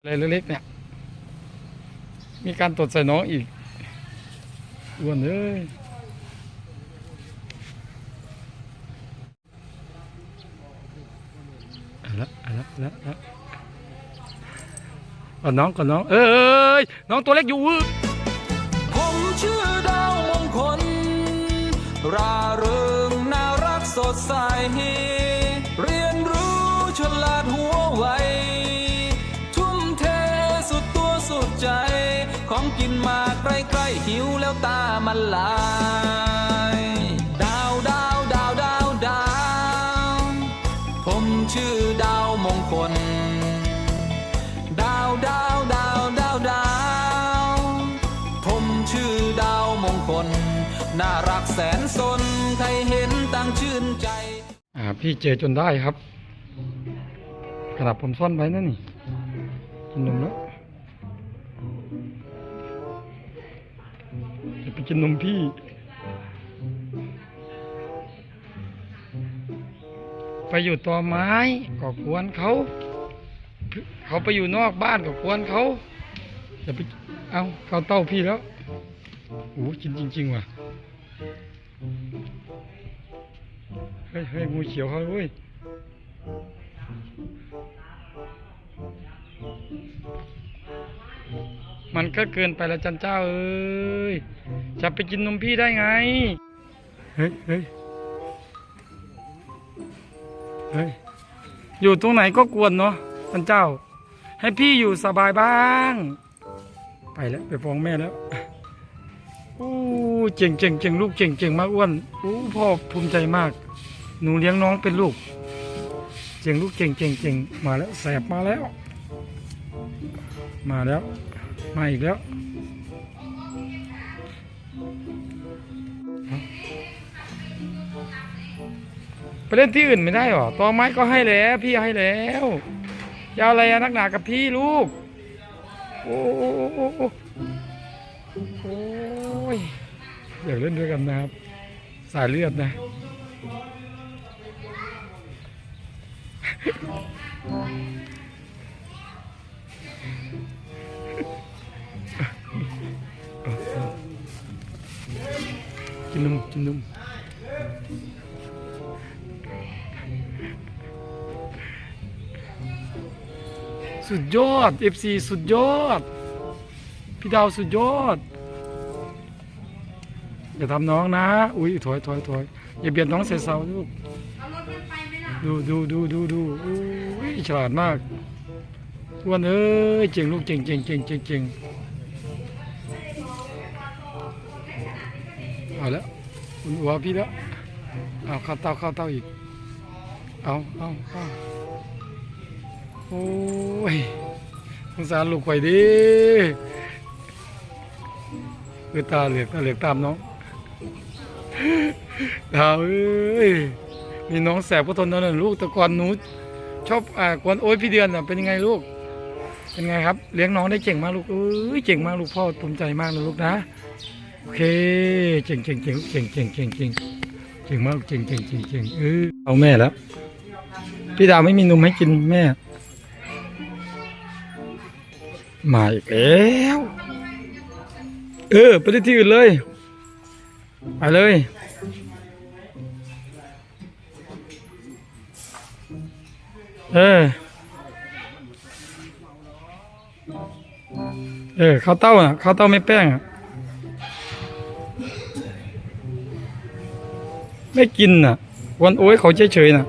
อะไรเล็กๆเนี่ย มีการตดใส่น้องอีกอ้วนเลยละละละละก่อนน้องก่อนน้อง เอ้ย น้องตัวเล็กอยู่ผมชื่อดาวมงคลราเริงน่ารักสดใส ใจ ของกินมาใกล้ๆหิวแล้วตามันลายดาวดาวดาวดาวดาวผมชื่อดาวมงคล ดาวดาวดาวดาวดาวผมชื่อดาวมงคล น่ารักแสนสนใครเห็นต่างชื่นใจอ่าพี่เจอจนได้ครับขนาดผมซ่อนไว้นั่นนี่กินนมแล้ว ไปกินนมพี่ ไปอยู่ต่อไม้ก็ควรเขา เขาไปอยู่นอกบ้านก็ควรเขาจะไปเอาเข้าเต้าพี่แล้วโอ้กินจริง ๆ ว่ะ เฮ้ยเฮ้ยงูเขียวเขาเว้ยมันก็เกินไปแล้วจันเจ้าเอ้ย จะไปกินนมพี่ได้ไง เฮ้ยเฮ้ยเฮ้ย อยู่ตรงไหนก็กวนเนาะจันเจ้า ให้พี่อยู่สบายบ้าง ไปแล้วไปฟ้องแม่แล้วอู้เจ๋งเจ๋งเจ๋งลูกเจ๋งเจ๋งมากอ้วนอู้พ่อภูมิใจมาก หนูเลี้ยงน้องเป็นลูก เจ๋งลูกเจ๋งเจ๋งเจ๋งมาแล้วแสบมาแล้ว มาแล้ว มาอีกแล้ว ไปเล่นที่อื่นไม่ได้หรอตอไม้ก็ให้แล้ว พี่ให้แล้วจะอะไรนักหนากับพี่ลูก โอ้โอ้โอ้โอ้โอ้ยอยากเล่นด้วยกันนะครับ สายเลือดนะ กินนมกินนม สุดยอด FC สุดยอด พี่ดาวสุดยอด อย่าทำน้องนะ อุ้ยถอยถอยถอยอย่าเบียดน้องเสียเสาลูกดูดูดูดูดูอุ้ยฉลาดมากอ้วนเอ้ยเจ๋งลูกเจ๋งเจ๋งเจ๋งเจ๋งเจ๋งเอาแล้วอุ่นหัวพี่แล้วเอาเข้าเต้าเข้าเต้าอีก เอาเอาเอา โอ้ยสงสารลูกไข่ดิคือตาเหลือกตาเหลือกตามน้องดาวเอ้ยมีน้องแสบก็ทนนั่นนะลูกแต่ก่อนหนูชอบอ่ากวนโอ้ยพี่เดือนอะเป็นยังไงลูก เป็นไงครับ เลี้ยงน้องได้เก่งมากลูกเอ้ยเก่งมากลูกพ่อภูมิใจมากนะลูกนะโอเคเก่งเก่งเก่งเก่งเก่งเก่งเก่งเก่งมากเก่งเก่งเก่งเก่งเออเอาแม่แล้ว พี่ดาวไม่มีนมให้กินแม่ มาอีกแล้ว เออ ไปที่อื่นเลย ไปเลย เออ เออข้าวเต้าอะข้าวเต้าไม่แป้งอะ ไม่กินอะ วันโอ้ยเขาเฉยๆน่ะ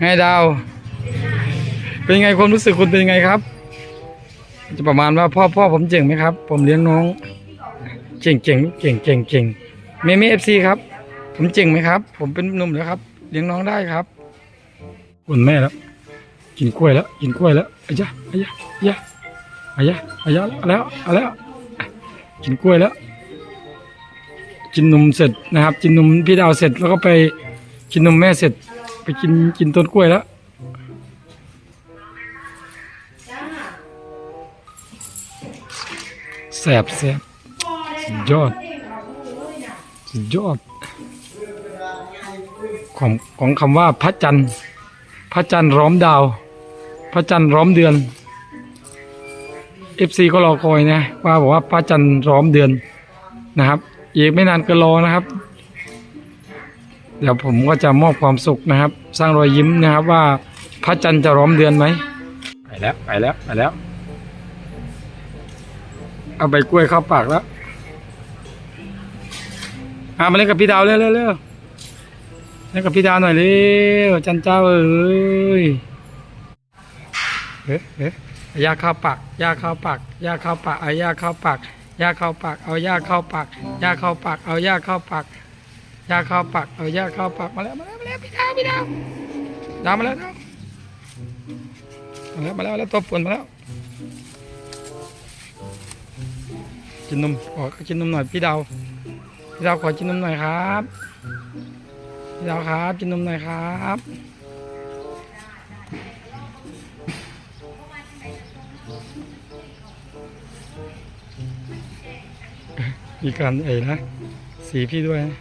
ไงดาว เป็นไงความรู้สึกคุณเป็นไงครับ จะประมาณว่าพ่อพ่อผมเจ๋งไหมครับ ผมเลี้ยงน้องเจ๋งเจ๋งเก่งเก่งเก่งเมเมเอฟซีครับ ผมเจ๋งไหมครับ ผมเป็นหนุ่มแล้วครับ เลี้ยงน้องได้ครับคุณแม่แล้ว กินกล้วยแล้ว กินกล้วยแล้วอายะอายะอายะอายะอายะแล้วแล้ว กินกล้วยแล้ว กินนมเสร็จนะครับ กินนมพี่ดาวเสร็จแล้วก็ไปกินนมแม่เสร็จ ไปกินกินต้นกล้วยแล้ว แสบแสบสุดยอดสุดยอด ของของคำว่าพระจันทร์พระจันทร์ร้อมดาว พระจันทร์ร้อมเดือนเอฟซีก็รอคอยนะว่าบอกว่าพระจันทร์ร้อมเดือนนะครับ อีกไม่นานก็รอนะครับ เดี๋ยวผมก็จะมอบความสุขนะครับ สร้างรอยยิ้มนะครับว่าพระจันทร์จะร้อมเดือนไหมไปแล้วไปแล้วไปแล้ว เอาใบกล้วยเข้าปากแล้วอามาเล่นกับพี่ดาวเร็วเร็วเร็วเล่นกับพี่ดาวหน่อยเร็วจันเจ้าเอ้ยเอ๊ะเอ๊ะยาเข้าปากยาเข้าปากยาเข้าปากเอายาเข้าปากยาเข้าปากเอายาเข้าปากยาเข้าปากเอายาเข้าปากยาเข้าปากเอายาเข้าปากมาแล้วมาแล้วมาแล้วพี่ดาวพี่ดาวดาวมาแล้วดาวมาแล้วมาแล้วมาแล้วตัวป่วนมาแล้ว กินนมขอกินนมหน่อยพี่ดาวพี่ดาวขอกินนมหน่อยครับพี่ดาวครับกินนมหน่อยครับมีการเอ๋นะสีพี่ด้วยนะ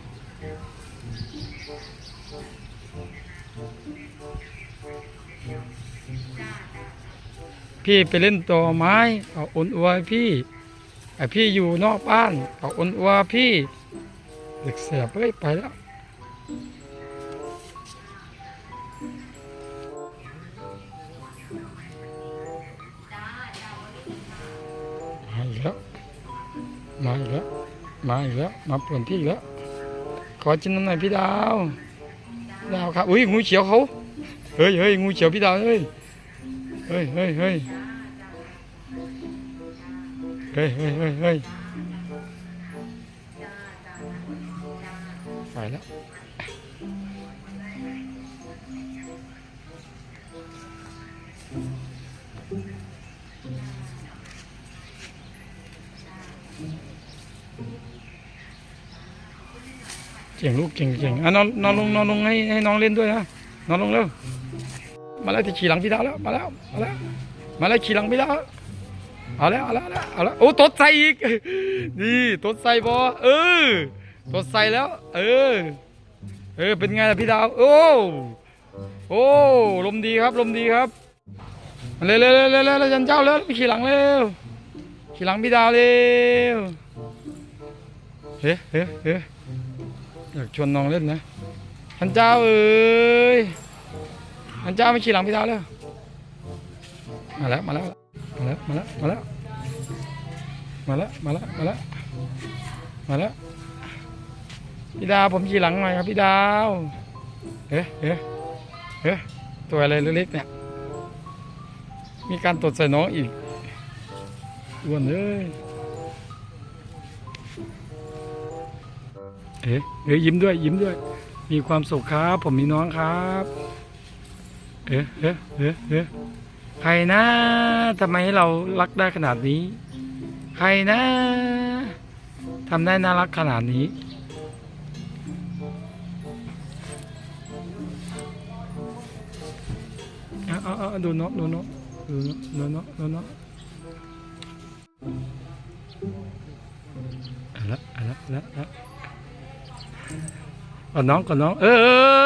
พี่ไปเล่นตัวไม้เอาอุ่นอวยพี่ ไอพี่อยู่นอกบ้านเอาอุ่นอัวพี่ เด็กเสียบเอ้ยไปแล้วมาอีกแล้วมาอีกแล้วมาอีกแล้วมาปวนพี่อีกแล้วขอจิ้นน้ำหน่อยพี่ดาวดาวครับอุ้ยงูเขียวเขาเฮ้ยเฮ้ยงูเขียวพี่ดาวเฮ้ยเฮ้ยเฮ้ยเฮ้ย เฮ้ยเฮ้ยเฮ้ยไปแล้วเก่งลูกเก่งเก่งอะนอนนอนลงนอนลงให้ให้น้องเล่นด้วยนะนอนลงเร็วมาแล้วที่ขี่หลังพี่ดาวแล้วมาแล้วมาแล้วมาแล้วขี่หลังพี่ดาว เอาแล้วเอาแล้วเอาแล้วโอ้ตดใส่อีกนี่ตดใส่บอเออตดใส่แล้ว เออ เออเป็นไงล่ะพี่ดาวโอ้โอ้ลมดีครับลมดีครับเร็วเร็วเร็วเร็วเร็วจันเจ้าเร็วขี่หลังเร็วขี่หลังพี่ดาวเร็วเฮ้เฮ้เฮ้อยากชวนน้องเล่นนะจันเจ้าเอ้ยจันเจ้าไม่ขี่หลังพี่ดาวแล้ว มาแล้วมาแล้วมาแล้วมาแล้วมาแล้วมาแล้วมาแล้วมาแล้วมาแล้วพี่ดาวผมขี่หลังหน่อยครับพี่ดาวเอ๊ะเอ๊ะเอ๊ะตัวอะไรเล็กๆเนี่ยมีการตดใส่น้องอีกอ้วนเลยเอ๊ะเอ๊ะยิ้มด้วยยิ้มด้วย มีความสุขครับ ผมมีน้องครับ เอ๊ะเอ๊ะเอ๊ะเอ๊ะ ใครนะทำไมให้เรารักได้ขนาดนี้ ใครนะทำได้น่ารักขนาดนี้ เอาเอาเอาดูนกดูนกดูนกดูนกดูนกเอาละเอาละเอาละอาละเอาน้องก่อนน้อง เอ้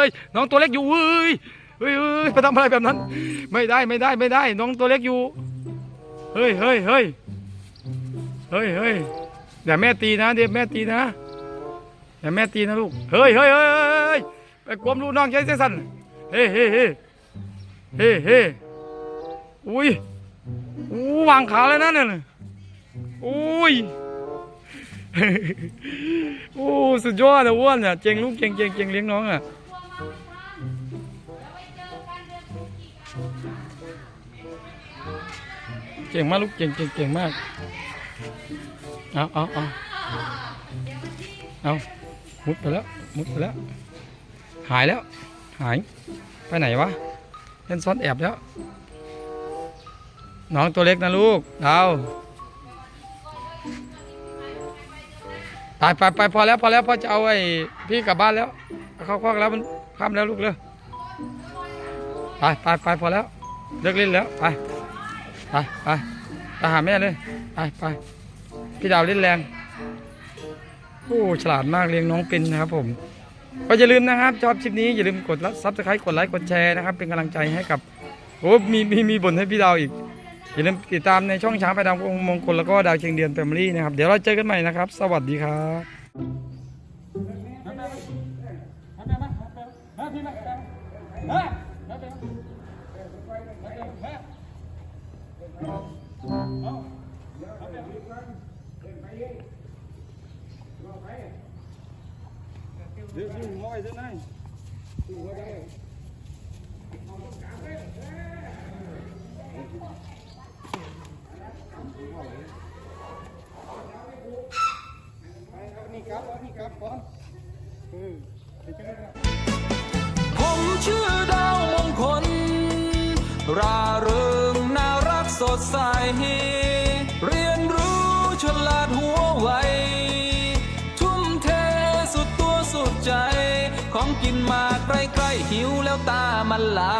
ยน้องตัวเล็กอยู่เว้ย เฮ้ยเฮ้ยไปทำอะไรแบบนั้น ไม่ได้ไม่ได้ไม่ได้ น้องตัวเล็กอยู่ เฮ้ยเฮ้ยเฮ้ยเฮ้ยเฮ้ยเดี๋ยวแม่ตีนะเดี๋ยวแม่ตีนะเดี๋ยวแม่ตีนะลูกเฮ้ยเฮ้ยเฮ้ยเฮ้ยไปกวมลูกน้องใช้เส้นสันเฮ้ยเฮ้ยเฮ้ยเฮ้ยเฮ้อุ้ยอู้วางขาเลยนะเนี่ยอุ้ยโอ้สุดยอดเลยอ้วนอะเจงลูกเจงเจงเจงเลี้ยงน้องอะ เก่งมากลูกเก่งเก่งเก่งมาก เอาเอาเอาเอามุดไปแล้ว มุดไปแล้ว หายแล้ว หาย ไปไหนวะ เล่นซ่อนแอบแล้ว น้องตัวเล็กนะลูกดาวไปไปไปพอแล้วพอแล้วพอจะเอาไอ้พี่กลับบ้านแล้ว เข้าคอกแล้วมันข้ามแล้วลูกเร็ว ไปไปไปพอแล้วเลิกเล่นแล้วไปไปไปไปหาแม่เลยไปไปพี่ดาวเล่นแรงโอ้ฉลาดมากเลี้ยงน้องเป็นนะครับผมก็อย่าลืมนะครับชอบคลิปนี้อย่าลืมกดซับสไครต์กดไลค์กดแชร์นะครับ เป็นกำลังใจให้กับโอ้มีมีมีบ่นให้พี่ดาวอีกอย่าลืมติดตามในช่องช้างไปดาวมงคลแล้วก็ดาวเชียงเดือนแฟมิลี่นะครับ เดี๋ยวเราเจอกันใหม่นะครับ สวัสดีครับมาพี่ Giữ giữ ngồi giữ này. Ngồi đây. Nikah, nikah, nikah. Hmm. เรียนรู้ฉลาดหัวไว ทุ่มเทสุดตัวสุดใจ ของกินมากใกล้ๆหิวแล้วตามันลา